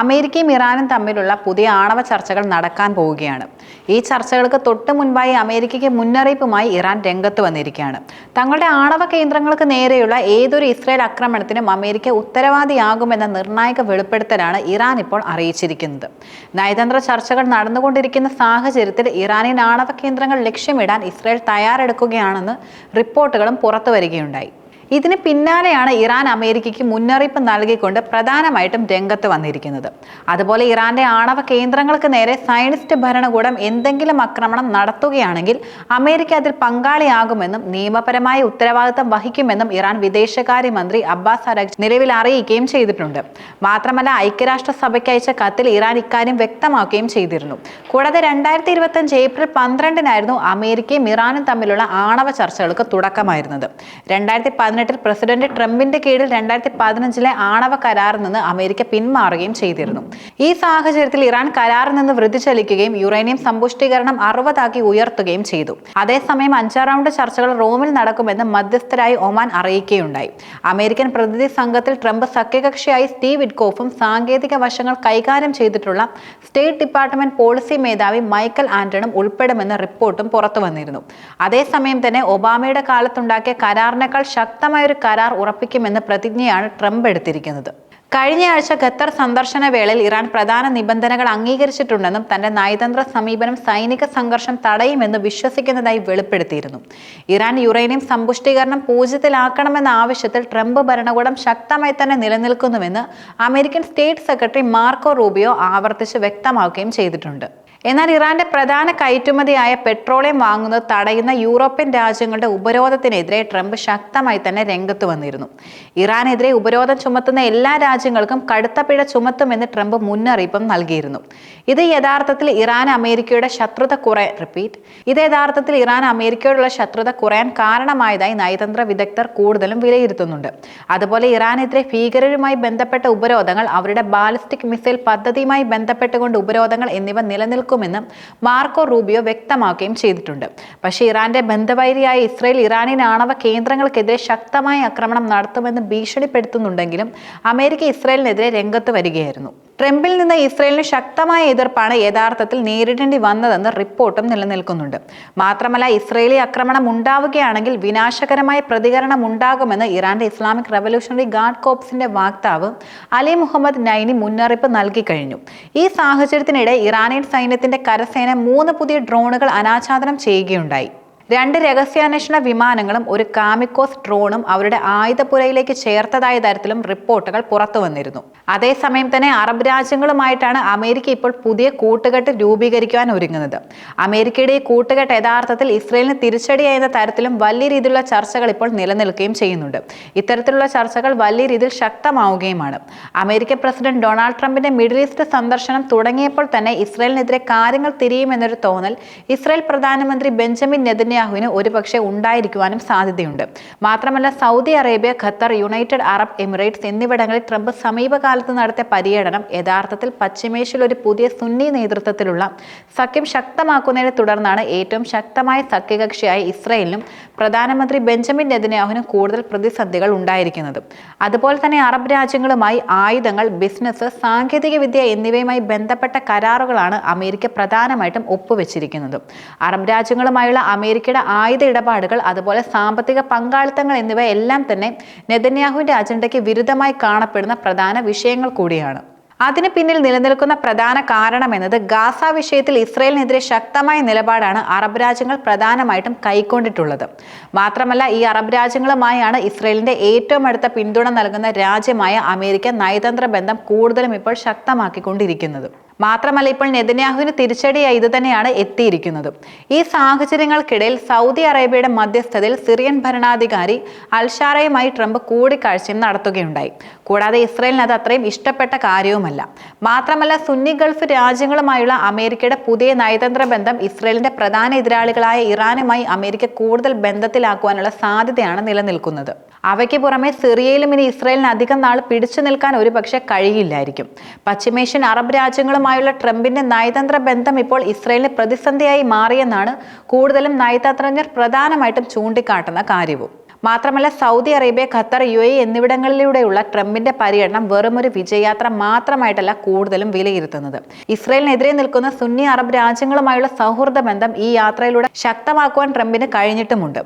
അമേരിക്കയും ഇറാനും തമ്മിലുള്ള പുതിയ ആണവ ചർച്ചകൾ നടക്കാൻ പോവുകയാണ്. ഈ ചർച്ചകൾക്ക് തൊട്ട് മുൻപായി അമേരിക്കയ്ക്ക് മുന്നറിയിപ്പുമായി ഇറാൻ രംഗത്ത് വന്നിരിക്കുകയാണ്. തങ്ങളുടെ ആണവ കേന്ദ്രങ്ങൾക്ക് നേരെയുള്ള ഏതൊരു ഇസ്രയേൽ ആക്രമണത്തിനും അമേരിക്ക ഉത്തരവാദിയാകുമെന്ന നിർണായക വെളിപ്പെടുത്തലാണ് ഇറാൻ ഇപ്പോൾ അറിയിച്ചിരിക്കുന്നത്. നയതന്ത്ര ചർച്ചകൾ നടന്നുകൊണ്ടിരിക്കുന്ന സാഹചര്യത്തിൽ ഇറാനിയൻ ആണവ കേന്ദ്രങ്ങൾ ലക്ഷ്യമിടാൻ ഇസ്രയേൽ തയ്യാറെടുക്കുകയാണെന്ന് റിപ്പോർട്ടുകളും പുറത്തു വരികയുണ്ടായി ഇതിന് പിന്നാലെയാണ് ഇറാൻ അമേരിക്കയ്ക്ക് മുന്നറിയിപ്പ് നൽകിക്കൊണ്ട് പ്രധാനമായിട്ടും രംഗത്ത് വന്നിരിക്കുന്നത്. അതുപോലെ ഇറാന്റെ ആണവ കേന്ദ്രങ്ങൾക്ക് നേരെ സയനിസ്റ്റ് ഭരണകൂടം എന്തെങ്കിലും ആക്രമണം നടത്തുകയാണെങ്കിൽ അമേരിക്ക അതിൽ പങ്കാളിയാകുമെന്നും നിയമപരമായ ഉത്തരവാദിത്തം വഹിക്കുമെന്നും ഇറാൻ വിദേശകാര്യമന്ത്രി അബ്ബാസ് അരഗ് നിലവിൽ അറിയിക്കുകയും ചെയ്തിട്ടുണ്ട്. മാത്രമല്ല ഐക്യരാഷ്ട്രസഭയ്ക്ക് അയച്ച കത്തിൽ ഇറാൻ ഇക്കാര്യം വ്യക്തമാക്കുകയും ചെയ്തിരുന്നു. കൂടാതെ രണ്ടായിരത്തി ഇരുപത്തഞ്ച് ഏപ്രിൽ പന്ത്രണ്ടിനായിരുന്നു അമേരിക്കയും ഇറാനും തമ്മിലുള്ള ആണവ ചർച്ചകൾക്ക് തുടക്കമായിരുന്നത്. രണ്ടായിരത്തി പതിനെട്ടിൽ പ്രസിഡന്റ് ട്രംപിന്റെ കീഴിൽ രണ്ടായിരത്തി പതിനഞ്ചിലെ ആണവ കരാറിൽ നിന്ന് അമേരിക്ക പിന്മാറുകയും ചെയ്തിരുന്നു. ഈ സാഹചര്യത്തിൽ ഇറാൻ കരാറിൽ നിന്ന് വൃതിചലിക്കുകയും യുറേനിയം സമ്പുഷ്ടീകരണം അറുപതാക്കി ഉയർത്തുകയും ചെയ്തു. അതേസമയം അഞ്ചാം റൗണ്ട് ചർച്ചകൾ റോമിൽ നടക്കുമെന്ന് മധ്യസ്ഥരായി ഒമാൻ അറിയിക്കുകയുണ്ടായി. അമേരിക്കൻ പ്രതിനിധി സംഘത്തിൽ ട്രംപ് സഖ്യകക്ഷിയായി സ്റ്റീവ് വിഡ്കോഫും സാങ്കേതിക വശങ്ങൾ കൈകാര്യം ചെയ്തിട്ടുള്ള സ്റ്റേറ്റ് ഡിപ്പാർട്ട്മെന്റ് പോളിസി മേധാവി മൈക്കൽ ആന്റണും ഉൾപ്പെടുമെന്ന റിപ്പോർട്ടും പുറത്തു വന്നിരുന്നു അതേസമയം തന്നെ ഒബാമയുടെ കാലത്തുണ്ടാക്കിയ കരാറിനേക്കാൾ ശക്തമായ ഒരു കരാർ ഉറപ്പിക്കുമെന്ന പ്രതിജ്ഞയാണ് ട്രംപ് എടുത്തിരിക്കുന്നത്. കഴിഞ്ഞയാഴ്ച ഖത്തർ സന്ദർശന വേളയിൽ ഇറാൻ പ്രധാന നിബന്ധനകൾ അംഗീകരിച്ചിട്ടുണ്ടെന്നും തന്റെ നയതന്ത്ര സമീപനം സൈനിക സംഘർഷം തടയുമെന്ന് വിശ്വസിക്കുന്നതായി വെളിപ്പെടുത്തിയിരുന്നു. ഇറാൻ യുറേനിയം സമ്പുഷ്ടീകരണം പൂജ്യത്തിലാക്കണമെന്ന ആവശ്യത്തിൽ ട്രംപ് ഭരണകൂടം ശക്തമായി തന്നെ നിലനിൽക്കുന്നുവെന്ന് American state secretary Marco Rubio ആവർത്തിച്ച് വ്യക്തമാക്കുകയും ചെയ്തിട്ടുണ്ട്. എന്നാൽ ഇറാന്റെ പ്രധാന കയറ്റുമതിയായ പെട്രോളിയം വാങ്ങുന്നത് തടയുന്ന യൂറോപ്യൻ രാജ്യങ്ങളുടെ ഉപരോധത്തിനെതിരെ ട്രംപ് ശക്തമായി തന്നെ രംഗത്ത് വന്നിരുന്നു. ഇറാനെതിരെ ഉപരോധം ചുമത്തുന്ന എല്ലാ രാജ്യങ്ങൾക്കും കടുത്ത പിഴ ചുമത്തുമെന്ന് ട്രംപ് മുന്നറിയിപ്പും നൽകിയിരുന്നു. ഇത് യഥാർത്ഥത്തിൽ ഇറാൻ അമേരിക്കയുടെ ശത്രുത കുറയാൻ റിപ്പീറ്റ് ഇത് യഥാർത്ഥത്തിൽ ഇറാൻ അമേരിക്കയോടുള്ള ശത്രുത കുറയാൻ കാരണമായതായി നയതന്ത്ര വിദഗ്ധർ കൂടുതലും വിലയിരുത്തുന്നുണ്ട്. അതുപോലെ ഇറാനെതിരെ ഭീകരരുമായി ബന്ധപ്പെട്ട ഉപരോധങ്ങൾ അവരുടെ ബാലിസ്റ്റിക് മിസൈൽ പദ്ധതിയുമായി ബന്ധപ്പെട്ടുകൊണ്ട് ഉപരോധങ്ങൾ എന്നിവ നിലനിൽക്കുമെന്ന് മാർക്കോ റൂബിയോ വ്യക്തമാക്കുകയും ചെയ്തിട്ടുണ്ട്. പക്ഷേ ഇറാന്റെ ബന്ധവൈരിയായ ഇസ്രയേൽ ഇറാനിയൻ ആണവ കേന്ദ്രങ്ങൾക്കെതിരെ ശക്തമായ ആക്രമണം നടത്തുമെന്ന് ഭീഷണിപ്പെടുത്തുന്നുണ്ടെങ്കിലും അമേരിക്ക ഇസ്രയേലിനെതിരെ രംഗത്ത് വരികയായിരുന്നു. ട്രംപിൽ നിന്ന് ഇസ്രയേലിന് ശക്തമായ എതിർപ്പാണ് യഥാർത്ഥത്തിൽ നേരിടേണ്ടി വന്നതെന്ന് റിപ്പോർട്ടും നിലനിൽക്കുന്നുണ്ട്. മാത്രമല്ല ഇസ്രയേലി ആക്രമണം ഉണ്ടാവുകയാണെങ്കിൽ വിനാശകരമായ പ്രതികരണം ഉണ്ടാകുമെന്ന് ഇറാന്റെ ഇസ്ലാമിക് റവല്യൂഷണറി ഗാർഡ് കോപ്സിന്റെ വാക്താവ് അലി മുഹമ്മദ് നൈനി മുന്നറിയിപ്പ് നൽകി കഴിഞ്ഞു. ഈ സാഹചര്യത്തിനിടെ ഇറാനിയൻ സൈന്യത്തിന്റെ കരസേന മൂന്ന് പുതിയ ഡ്രോണുകൾ അനാച്ഛാദനം ചെയ്യുകയുണ്ടായി. രണ്ട് രഹസ്യാന്വേഷണ വിമാനങ്ങളും ഒരു കാമിക്കോസ് ഡ്രോണും അവരുടെ ആയുധപ്പുരയിലേക്ക് ചേർത്തതായ തരത്തിലും റിപ്പോർട്ടുകൾ പുറത്തു വന്നിരുന്നു. അതേസമയം തന്നെ അറബ് രാജ്യങ്ങളുമായിട്ടാണ് അമേരിക്ക ഇപ്പോൾ പുതിയ കൂട്ടുകെട്ട് രൂപീകരിക്കുവാൻ ഒരുങ്ങുന്നത്. അമേരിക്കയുടെ ഈ കൂട്ടുകെട്ട് യഥാർത്ഥത്തിൽ ഇസ്രയേലിന് തിരിച്ചടിയായ തരത്തിലും വലിയ രീതിയിലുള്ള ചർച്ചകൾ ഇപ്പോൾ നിലനിൽക്കുകയും ചെയ്യുന്നുണ്ട്. ഇത്തരത്തിലുള്ള ചർച്ചകൾ വലിയ രീതിയിൽ ശക്തമാവുകയുമാണ്. അമേരിക്കൻ പ്രസിഡന്റ് ഡൊണാൾഡ് ട്രംപിന്റെ മിഡിൽ ഈസ്റ്റ് സന്ദർശനം തുടങ്ങിയപ്പോൾ തന്നെ ഇസ്രയേലിനെതിരെ കാര്യങ്ങൾ തിരിയുമെന്നൊരു തോന്നൽ ഇസ്രയേൽ പ്രധാനമന്ത്രി ബെഞ്ചമിൻ നെതന്യാഹു നെതന്യാഹുവിന് ഒരുപക്ഷെ ഉണ്ടായിരിക്കുവാനും സാധ്യതയുണ്ട്. മാത്രമല്ല Saudi Arabia Qatar United Arab Emirates എന്നിവിടങ്ങളിൽ ട്രംപ് സമീപകാലത്ത് നടത്തിയ പര്യടനം യഥാർത്ഥത്തിൽ പശ്ചിമേഷ്യയിൽ ഒരു പുതിയ സുന്നി നേതൃത്വത്തിലുള്ള സഖ്യം ശക്തമാക്കുന്നതിനെ തുടർന്നാണ് ഏറ്റവും ശക്തമായ സഖ്യകക്ഷിയായ ഇസ്രയേലിനും പ്രധാനമന്ത്രി ബെഞ്ചമിൻ നെതന്യാഹുവിനും കൂടുതൽ പ്രതിസന്ധികൾ ഉണ്ടായിരിക്കുന്നത്. അതുപോലെ തന്നെ അറബ് രാജ്യങ്ങളുമായി ആയുധങ്ങൾ ബിസിനസ് സാങ്കേതിക വിദ്യ എന്നിവയുമായി ബന്ധപ്പെട്ട കരാറുകളാണ് അമേരിക്ക പ്രധാനമായിട്ടും ഒപ്പുവെച്ചിരിക്കുന്നത്. അറബ് രാജ്യങ്ങളുമായുള്ള അമേരിക്കയുടെ ആയുധ ഇടപാടുകൾ അതുപോലെ സാമ്പത്തിക പങ്കാളിത്തങ്ങൾ എന്നിവ എല്ലാം തന്നെ നെതന്യാഹുവിന്റെ അജണ്ടയ്ക്ക് വിരുദ്ധമായി കാണപ്പെടുന്ന പ്രധാന വിഷയങ്ങൾ കൂടിയാണ്. അതിന് പിന്നിൽ നിലനിൽക്കുന്ന പ്രധാന കാരണം എന്നത് ഗാസ വിഷയത്തിൽ ഇസ്രയേലിനെതിരെ ശക്തമായ നിലപാടാണ് അറബ് രാജ്യങ്ങൾ പ്രധാനമായിട്ടും കൈക്കൊണ്ടിട്ടുള്ളത്. മാത്രമല്ല ഈ അറബ് രാജ്യങ്ങളുമായാണ് ഇസ്രയേലിന്റെ ഏറ്റവും അടുത്ത പിന്തുണ നൽകുന്ന രാജ്യമായ അമേരിക്ക നയതന്ത്ര ബന്ധം കൂടുതലും ഇപ്പോൾ ശക്തമാക്കിക്കൊണ്ടിരിക്കുന്നത്. മാത്രമല്ല ഇപ്പോൾ നെതന്യാഹുവിന് തിരിച്ചടിയായി ഇത് തന്നെയാണ് എത്തിയിരിക്കുന്നത്. ഈ സാഹചര്യങ്ങൾക്കിടയിൽ സൗദി അറേബ്യയുടെ മധ്യസ്ഥതയിൽ സിറിയൻ ഭരണാധികാരി അൽഷാറയുമായി ട്രംപ് കൂടിക്കാഴ്ചയും നടത്തുകയുണ്ടായി. കൂടാതെ ഇസ്രയേലിന് അത് അത്രയും ഇഷ്ടപ്പെട്ട കാര്യവുമല്ല. മാത്രമല്ല സുന്നി ഗൾഫ് രാജ്യങ്ങളുമായുള്ള അമേരിക്കയുടെ പുതിയ നയതന്ത്ര ബന്ധം ഇസ്രയേലിന്റെ പ്രധാന എതിരാളികളായ ഇറാനുമായി അമേരിക്ക കൂടുതൽ ബന്ധത്തിലാക്കുവാനുള്ള സാധ്യതയാണ് നിലനിൽക്കുന്നത്. അവയ്ക്ക് പുറമെ സിറിയയിലും ഇനി ഇസ്രയേലിന് അധികം നാൾ പിടിച്ചു നിൽക്കാൻ ഒരുപക്ഷെ കഴിയില്ലായിരിക്കും. പശ്ചിമേഷ്യൻ അറബ് രാജ്യങ്ങളുമായുള്ള ട്രംപിന്റെ നയതന്ത്ര ബന്ധം ഇപ്പോൾ ഇസ്രയേലിന് പ്രതിസന്ധിയായി മാറിയെന്നാണ് കൂടുതലും നയതന്ത്രജ്ഞർ പ്രധാനമായിട്ടും ചൂണ്ടിക്കാട്ടുന്ന കാര്യവും. മാത്രമല്ല Saudi Arabia Qatar U A എന്നിവിടങ്ങളിലൂടെയുള്ള ട്രംപിന്റെ പര്യടനം വെറുമൊരു വിജയയാത്ര മാത്രമായിട്ടല്ല കൂടുതലും വിലയിരുത്തുന്നത്. ഇസ്രയേലിനെതിരെ നിൽക്കുന്ന സുന്നി അറബ് രാജ്യങ്ങളുമായുള്ള സൗഹൃദ ബന്ധം ഈ യാത്രയിലൂടെ ശക്തമാക്കുവാൻ ട്രംപിന് കഴിഞ്ഞിട്ടുമുണ്ട്.